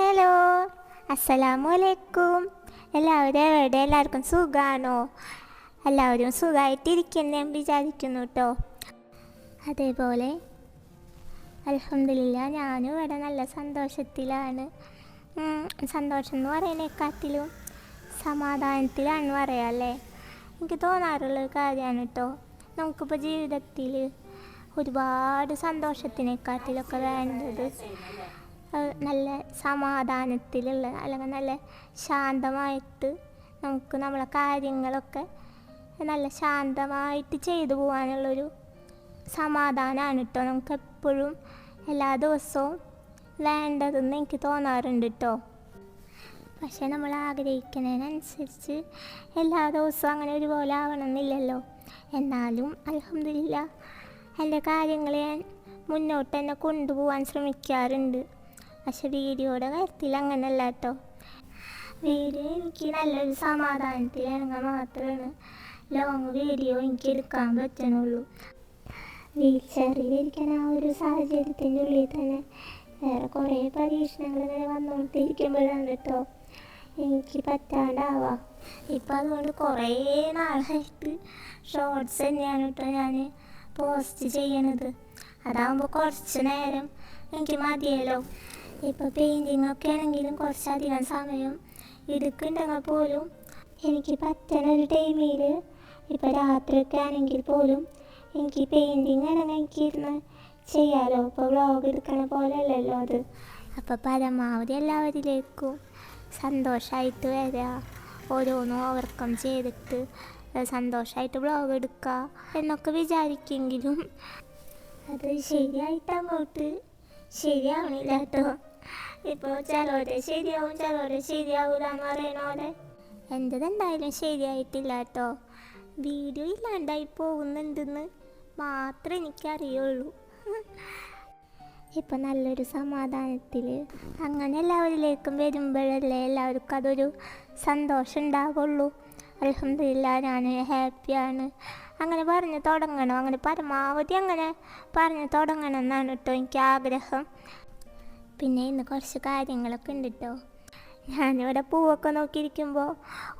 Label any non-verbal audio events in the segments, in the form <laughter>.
Hello. അസ്സലാമു അലൈക്കും എല്ലാവരും എവിടെ? എല്ലാവർക്കും സുഖമാണോ എല്ലാവരും സുഖമായിട്ടിരിക്കുന്നു ഞാൻ വിചാരിക്കുന്നു കേട്ടോ അതേപോലെ അലഹമില്ല ഞാനും ഇവിടെ നല്ല സന്തോഷത്തിലാണ്. സന്തോഷം എന്ന് പറയുന്നതിനെക്കാട്ടിലും സമാധാനത്തിലാണ് പറയാം അല്ലേ? എനിക്ക് തോന്നാറുള്ളൊരു കാര്യമാണ് കേട്ടോ നമുക്കിപ്പോൾ ജീവിതത്തിൽ ഒരുപാട് സന്തോഷത്തിനെക്കാട്ടിലൊക്കെ വേണ്ടത് നല്ല സമാധാനത്തിലുള്ള അല്ലെങ്കിൽ നല്ല ശാന്തമായിട്ട് നമുക്ക് നമ്മളെ കാര്യങ്ങളൊക്കെ നല്ല ശാന്തമായിട്ട് ചെയ്തു പോകാനുള്ളൊരു സമാധാനമാണ് കേട്ടോ. നമുക്ക് എപ്പോഴും എല്ലാ ദിവസവും വേണ്ടതെന്ന് എനിക്ക് തോന്നാറുണ്ട് കേട്ടോ. പക്ഷെ നമ്മൾ ആഗ്രഹിക്കുന്നതിനനുസരിച്ച് എല്ലാ ദിവസവും അങ്ങനെ ഒരുപോലെ ആവണമെന്നില്ലല്ലോ. എന്നാലും അലഹമില്ല എന്റെ കാര്യങ്ങൾ ഞാൻ മുന്നോട്ട് തന്നെ കൊണ്ടുപോകാൻ ശ്രമിക്കാറുണ്ട്. പക്ഷെ വീഡിയോയുടെ കാര്യത്തിൽ അങ്ങനെയല്ല കേട്ടോ. വീഡിയോ എനിക്ക് നല്ലൊരു സമാധാനത്തിൽ ഇറങ്ങാൻ മാത്രമാണ്. ലോങ് വീഡിയോ എനിക്ക് എടുക്കാൻ പറ്റണുള്ളൂ. വീൽ ചെയറിലിരിക്കുന്ന ആ ഒരു സാഹചര്യത്തിന്റെ ഉള്ളിൽ തന്നെ വേറെ കുറേ പരീക്ഷണങ്ങൾ ഇങ്ങനെ വന്നുകൊണ്ടിരിക്കുമ്പോഴാണ് കേട്ടോ. എനിക്ക് പറ്റാണ്ടാവാ ഇപ്പം അതുകൊണ്ട് കുറേ നാളായിട്ട് ഷോർട്സ് തന്നെയാണ് കേട്ടോ ഞാൻ പോസ്റ്റ് ചെയ്യണത്. അതാകുമ്പോൾ കുറച്ച് നേരം എനിക്ക് മതിയല്ലോ. ഇപ്പോൾ പെയിന്റിങ് ഒക്കെ ആണെങ്കിലും കുറച്ചധികം സമയം എടുക്കുന്നുണ്ടെങ്കിൽ പോലും എനിക്ക് പറ്റണ ഒരു ടൈമിൽ ഇപ്പോൾ രാത്രിയൊക്കെ ആണെങ്കിൽ പോലും എനിക്ക് പെയിന്റിങ് ആണെങ്കിൽ എനിക്ക് ഇരുന്ന് ചെയ്യാലോ. ഇപ്പോൾ വ്ളോഗ് എടുക്കണ പോലെ അല്ലല്ലോ അത്. അപ്പോൾ പരമാവധി എല്ലാവരിലേക്കും സന്തോഷമായിട്ട് വരിക ഓരോന്നും ഓവർകം ചെയ്തിട്ട് സന്തോഷമായിട്ട് വ്ളോഗ് എടുക്കുക എന്നൊക്കെ വിചാരിക്കെങ്കിലും. അത് ശരിയായിട്ട് അങ്ങോട്ട് ശരിയാവണില്ല കേട്ടോ ഇപ്പോൾ ചിലരുടെ ശരിയാവും ചിലരുടെ ശരിയാവില്ല എന്ന് പറയണോടെ പോലെ എന്റെത് എന്തായാലും ശരിയായിട്ടില്ല കേട്ടോ. വീഡിയോ ഇല്ലാണ്ടായി പോകുന്നുണ്ടെന്ന് മാത്രമേ എനിക്കറിയുള്ളൂ. ഇപ്പം നല്ലൊരു സമാധാനത്തിൽ അങ്ങനെ എല്ലാവരിലേക്കും വരുമ്പോഴല്ലേ എല്ലാവർക്കും അതൊരു സന്തോഷം ഉണ്ടാവുള്ളൂ. അലഹമില്ല ഞാൻ ഹാപ്പിയാണ് അങ്ങനെ പറഞ്ഞ് തുടങ്ങണം. അങ്ങനെ പരമാവധി അങ്ങനെ പറഞ്ഞ് തുടങ്ങണം എന്നാണ് കേട്ടോ എനിക്ക് ആഗ്രഹം. പിന്നെ ഇന്ന് കുറച്ച് കാര്യങ്ങളൊക്കെ ഉണ്ട് കേട്ടോ ഞാനിവിടെ പൂവൊക്കെ നോക്കിയിരിക്കുമ്പോൾ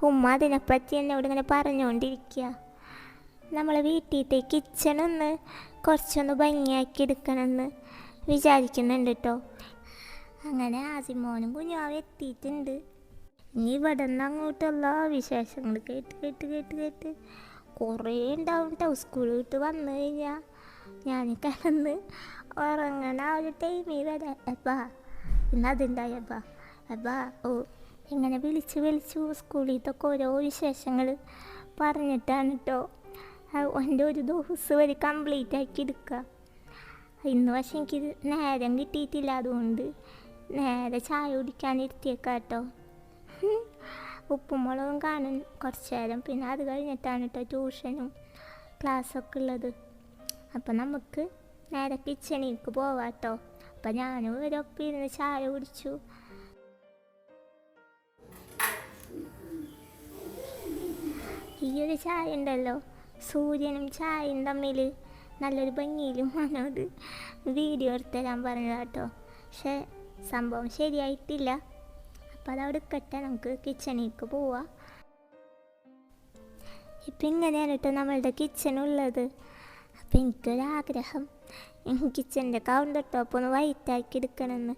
ഉമ്മ അതിനെപ്പറ്റി എന്നോട് ഇങ്ങനെ പറഞ്ഞുകൊണ്ടിരിക്കുക നമ്മളെ വീട്ടിലത്തെ കിച്ചണൊന്ന് കുറച്ചൊന്ന് ഭംഗിയാക്കി എടുക്കണമെന്ന് വിചാരിക്കുന്നുണ്ട് കേട്ടോ അങ്ങനെ ആസിമോനും കുഞ്ഞാവ് എത്തിയിട്ടുണ്ട്. ഇനി ഇവിടെ നിന്ന് അങ്ങോട്ടുള്ള വിശേഷങ്ങൾ കേട്ട് കേട്ട് കേട്ട് കേട്ട് കുറേ ഉണ്ടാവും കേട്ടോ സ്കൂൾ വിട്ട് വന്നു കഴിഞ്ഞാൽ ഞാൻ കിടന്ന് ഉറങ്ങണ. ഒരു ടൈമിൽ വരെ എപ്പാ ഇന്ന് അതുണ്ടായപ്പാ എപ്പാ ഓ ഇങ്ങനെ വിളിച്ച് വിളിച്ചു സ്കൂളിലത്തൊക്കെ ഓരോ വിശേഷങ്ങൾ പറഞ്ഞിട്ടാണ് കേട്ടോ എന്റെ ഒരു ദിവസം വരെ കംപ്ലീറ്റ് ആക്കി എടുക്കുക ഇന്ന് പക്ഷെ എനിക്ക് നേരം കിട്ടിയിട്ടില്ല. അതുകൊണ്ട് നേരെ ചായ കുടിക്കാൻ ഇരുത്തിയേക്കാം കേട്ടോ ഉപ്പും കാണും കുറച്ച് നേരം. പിന്നെ അത് കഴിഞ്ഞിട്ടാണ് കേട്ടോ ട്യൂഷനും ക്ലാസ്സൊക്കെ ഉള്ളത്. അപ്പം നമുക്ക് നേരെ കിച്ചണിക്ക് പോവാട്ടോ. അപ്പം ഞാനും ഇവരൊപ്പം ഇരുന്ന് ചായ കുടിച്ചു. ഈ ഒരു ചായ ഉണ്ടല്ലോ. സൂര്യനും ചായയും തമ്മിൽ നല്ലൊരു ഭംഗിയിലും മനോട് വീഡിയോ എടുത്ത് തരാൻ കേട്ടോ പക്ഷേ സംഭവം ശരിയായിട്ടില്ല. അപ്പോൾ അതവിടെ കെട്ട നമുക്ക് കിച്ചണിലേക്ക് പോവാം. ഇപ്പം ഇങ്ങനെയാണ് കേട്ടോ നമ്മളുടെ കിച്ചണുള്ളത്. അപ്പം എനിക്കൊരാഗ്രഹം കിച്ചന്റെ കൗണ്ടർ ടോപ്പ് ഒന്ന് വൈറ്റാക്കി എടുക്കണമെന്ന്.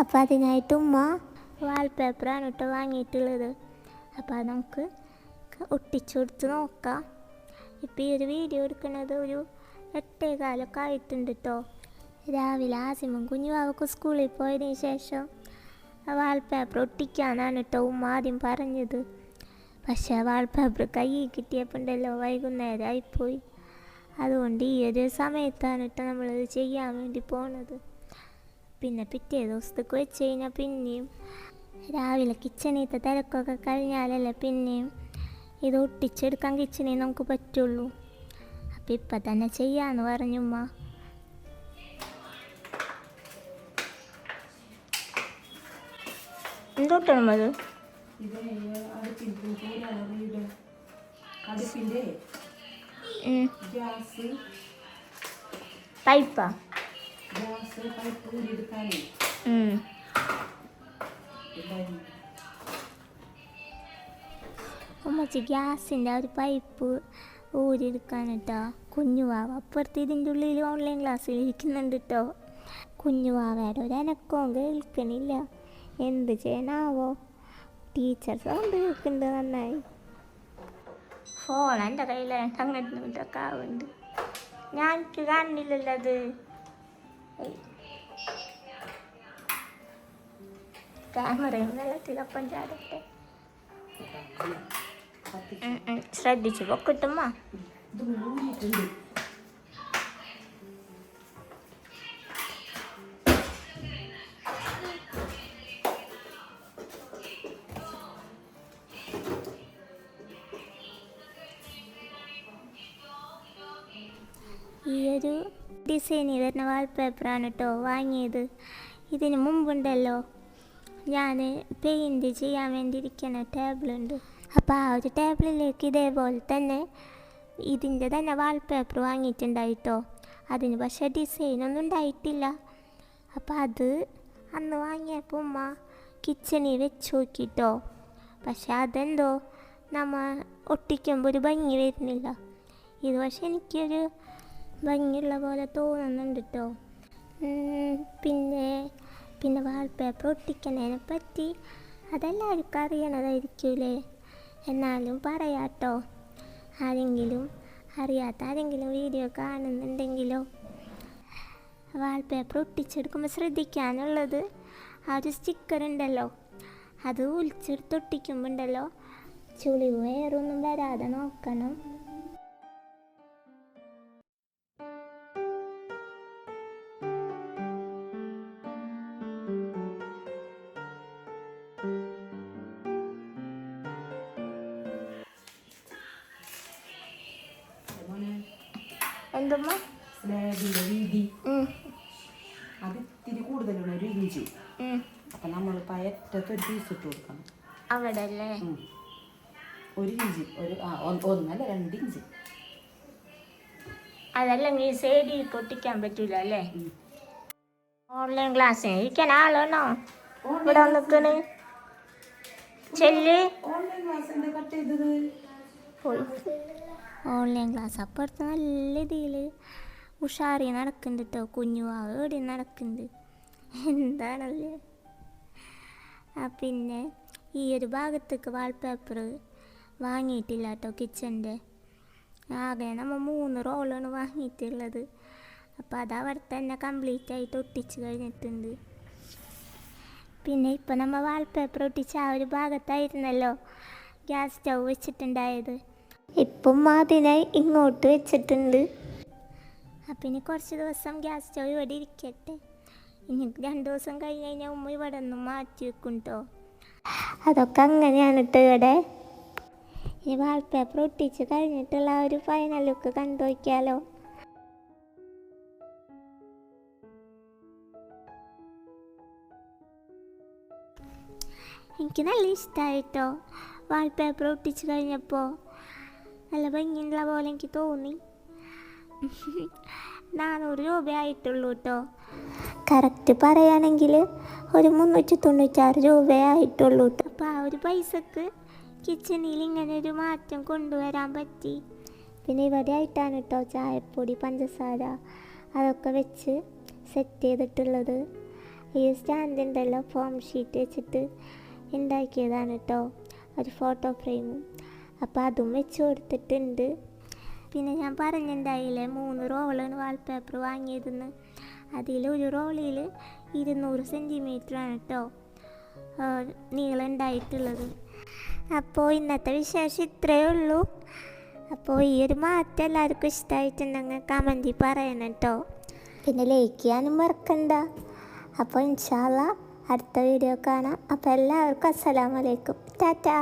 അപ്പം അതിനായിട്ട് ഉമ്മ വാൾപേപ്പറാണ് കേട്ടോ വാങ്ങിയിട്ടുള്ളത്. അപ്പോൾ അത് നമുക്ക് ഒട്ടിച്ചു കൊടുത്ത് നോക്കാം. ഇപ്പം ഈ ഒരു വീഡിയോ എടുക്കുന്നത് ഒരു എട്ടേ കാലമൊക്കെ ആയിട്ടുണ്ട് കേട്ടോ രാവിലെ ആസിമും കുഞ്ഞുവാവൊക്കെ സ്കൂളിൽ പോയതിന് ശേഷം വാൾപേപ്പർ ഒട്ടിക്കാനാണ് കേട്ടോ ഉമ്മ ആദ്യം പറഞ്ഞത്. പക്ഷേ വാൾപേപ്പർ കൈ കിട്ടിയപ്പോൾ ഉണ്ടല്ലോ വൈകുന്നേരം ആയിപ്പോയി. അതുകൊണ്ട് ഈ ഒരു സമയത്താണ് കേട്ടോ നമ്മളത് ചെയ്യാൻ വേണ്ടി പോണത്. പിന്നെ പിറ്റേ ദിവസത്തേക്ക് വെച്ച് കഴിഞ്ഞാൽ പിന്നെയും രാവിലെ കിച്ചണീത്തെ തിരക്കൊക്കെ കഴിഞ്ഞാലല്ലേ പിന്നെയും ഇത് ഒട്ടിച്ചെടുക്കാൻ കിച്ചണേ നമുക്ക് പറ്റുള്ളൂ. അപ്പം ഇപ്പം തന്നെ ചെയ്യാന്ന് പറഞ്ഞുമ്മ എന്തൊട്ടാണ് അത് അടുപ്പിന്റെ ഗ്യാസ്. ഗ്യാസ് പൈപ്പ് ഉമ്മച്ചി ഗ്യാസിന്റെ ഒരു പൈപ്പ് ഊരിയെടുക്കാൻ കേട്ടോ കുഞ്ഞുവാവ അപ്പുറത്ത് ഇതിന്റെ ഉള്ളിൽ ഓൺലൈൻ ക്ലാസ്സിൽ ഇരിക്കുന്നുണ്ട് കേട്ടോ കുഞ്ഞുവാവയുടെ ഒരു അനക്കവും കേൾക്കണില്ല. എന്ത് ചെയ്യണാവോ? ടീച്ചർ സൗണ്ട് കേൾക്കുന്നുണ്ട് നന്നായി. ഫോൺ എന്റെ കയ്യിൽ അങ്ങോട്ടും ഇതൊക്കെ ആവുന്നുണ്ട് ഞാൻ എനിക്ക് കാണുന്നില്ലല്ലോ അത്. ക്യാമറയും വെള്ളത്തിലൊപ്പം ചാടട്ടെ. ശ്രദ്ധിച്ചു. പൊക്കിട്ടുമ്മ ഒരു ഡിസൈനിൽ വരുന്ന വാൾപേപ്പറാണ് കേട്ടോ വാങ്ങിയത്. ഇതിന് മുമ്പുണ്ടല്ലോ. ഞാൻ പെയിന്റ് ചെയ്യാൻ വേണ്ടിയിരിക്കുന്ന ടേബിളുണ്ട് അപ്പോൾ ആ ഒരു ടേബിളിലേക്ക് ഇതേപോലെ തന്നെ ഇതിന്റെ തന്നെ വാൾപേപ്പർ വാങ്ങിയിട്ടുണ്ടായിട്ടോ അതിന് പക്ഷേ ഡിസൈനൊന്നും ഉണ്ടായിട്ടില്ല. അപ്പോൾ അത് അന്ന് വാങ്ങിയപ്പോൾ ഉമ്മ കിച്ചണിൽ വെച്ച് നോക്കിട്ടോ പക്ഷെ അതെന്തോ നമ്മൾ ഒട്ടിക്കുമ്പോൾ ഒരു ഭംഗി വരുന്നില്ല. ഇത് പക്ഷെ എനിക്കൊരു ഭംഗിയുള്ള പോലെ തോന്നുന്നുണ്ട് കേട്ടോ പിന്നെ പിന്നെ വാൾപേപ്പർ ഒട്ടിക്കുന്നതിനെ പറ്റി അതെല്ലാവർക്കും അറിയണതായിരിക്കൂലേ? എന്നാലും പറയാട്ടോ. ആരെങ്കിലും അറിയാത്ത ആരെങ്കിലും വീഡിയോ കാണുന്നുണ്ടെങ്കിലോ? വാൾപേപ്പർ ഒട്ടിച്ചെടുക്കുമ്പോൾ ശ്രദ്ധിക്കാനുള്ളത് ആ ഒരു സ്റ്റിക്കർ ഉണ്ടല്ലോ. അത് ഒലിച്ചെടുത്ത് ഒട്ടിക്കുമ്പോൾ ഉണ്ടല്ലോ. ചുളിവ് വേറൊന്നും വരാതെ നോക്കണം. എന്തുമ്മ സ്ലാബിന്റെ വീതി അത് ഇത്തിരി കൂടുതലുള്ള ഒരു ഇഞ്ചു അപ്പൊ നമ്മൾ പയറ്റത്ത് ഒരു പീസ് ഇട്ട് കൊടുക്കണം. അവിടെ അല്ലേ ഒരു ഇഞ്ച് ഒരു ഒന്നല്ല രണ്ട് ഇഞ്ച്. അതല്ലെങ്കിൽ സൈഡിൽ പൊട്ടിക്കാൻ പറ്റൂല അല്ലേ. ഓൺലൈൻ ക്ലാസ്സിന് ഇരിക്കാൻ ആളാണോ ഇവിടെ നിൽക്കണ് ചെല്ല്. ഓൺലൈൻ ക്ലാസ് കട്ട് ചെയ്തത്? ഓൺലൈൻ ക്ലാസ് അപ്പോൾ അടുത്ത് നല്ല രീതിയിൽ ഉഷാറി നടക്കുന്നുണ്ട് കേട്ടോ കുഞ്ഞുവാവ് എവിടെ നടക്കുന്നുണ്ട് എന്താണല്ലേ പിന്നെ ഈ ഒരു ഭാഗത്തേക്ക് വാൾപേപ്പർ വാങ്ങിയിട്ടില്ല കേട്ടോ കിച്ചന്റെ ആകെ നമ്മൾ മൂന്ന് റോളാണ് വാങ്ങിയിട്ടുള്ളത്. അപ്പോൾ അത് അവിടെ തന്നെ കംപ്ലീറ്റ് ആയിട്ട് ഒട്ടിച്ച് കഴിഞ്ഞിട്ടുണ്ട്. പിന്നെ ഇപ്പം നമ്മൾ വാൾപേപ്പർ ഒട്ടിച്ച് ആ ഒരു ഭാഗത്തായിരുന്നല്ലോ ഗ്യാസ് സ്റ്റൗ വെച്ചിട്ടുണ്ടായത്. ഇപ്പം അതിനെ ഇങ്ങോട്ട് വെച്ചിട്ടുണ്ട്. അപ്പം ഇനി കുറച്ച് ദിവസം ഗ്യാസ് സ്റ്റവ് ഇവിടെ ഇരിക്കട്ടെ. ഇനി രണ്ട് ദിവസം കഴിഞ്ഞ് കഴിഞ്ഞാൽ ഉമ്മ ഇവിടെ നിന്ന് മാറ്റി വെക്കും കേട്ടോ അതൊക്കെ അങ്ങനെയാണ് കേട്ടോ ഇവിടെ. ഇനി വാൾപേപ്പർ ഒട്ടിച്ച് കഴിഞ്ഞിട്ടുള്ള ഒരു ഫൈനൽ ലുക്ക് കണ്ടു നോക്കിയാലോ. എനിക്ക് നല്ല ഇഷ്ടമായിട്ടോ വാൾപേപ്പർ ഒട്ടിച്ച് കഴിഞ്ഞപ്പോൾ നല്ല ഭംഗിയുള്ള പോലെ എനിക്ക് തോന്നി. <laughs> നാനൂറ് രൂപയായിട്ടുള്ളൂ കേട്ടോ കറക്റ്റ് പറയുകയാണെങ്കിൽ ഒരു മുന്നൂറ്റി തൊണ്ണൂറ്റാറ് രൂപയായിട്ടുള്ളൂ കേട്ടോ അപ്പോൾ ആ ഒരു പൈസക്ക് കിച്ചണിൽ ഇങ്ങനെ ഒരു മാറ്റം കൊണ്ടുവരാൻ പറ്റി. പിന്നെ ഇവിടെ ആയിട്ടാണ് കേട്ടോ ചായപ്പൊടി പഞ്ചസാര അതൊക്കെ വെച്ച് സെറ്റ് ചെയ്തിട്ടുള്ളത്. ഈ സ്റ്റാൻഡ് ഉണ്ടല്ലോ ഫോം ഷീറ്റ് വെച്ചിട്ട് ഉണ്ടാക്കിയതാണ് കേട്ടോ ഒരു ഫോട്ടോ ഫ്രെയിമും അപ്പോൾ അതും വെച്ച് കൊടുത്തിട്ടുണ്ട്. പിന്നെ ഞാൻ പറഞ്ഞിട്ടുണ്ടായില്ലേ മൂന്ന് റോളാണ് വാൾപേപ്പർ വാങ്ങിയതെന്ന്. അതിൽ ഒരു റോളിൽ ഇരുന്നൂറ് സെന്റിമീറ്ററാണ് കേട്ടോ നീളം ഉണ്ടായിട്ടുള്ളത്. അപ്പോൾ ഇന്നത്തെ വിശേഷം ഇത്രയേ ഉള്ളൂ. അപ്പോൾ ഈ ഒരു മാറ്റം എല്ലാവർക്കും ഇഷ്ടമായിട്ടുണ്ടെങ്കിൽ കമന്റിൽ പറയണം കേട്ടോ പിന്നെ ലൈക്ക് ചെയ്യാനും മറക്കണ്ട. അപ്പോൾ ഇൻഷാല്ല അടുത്ത വീഡിയോ കാണാം. അപ്പോൾ എല്ലാവർക്കും അസ്സലാമലൈക്കും ടാറ്റാ.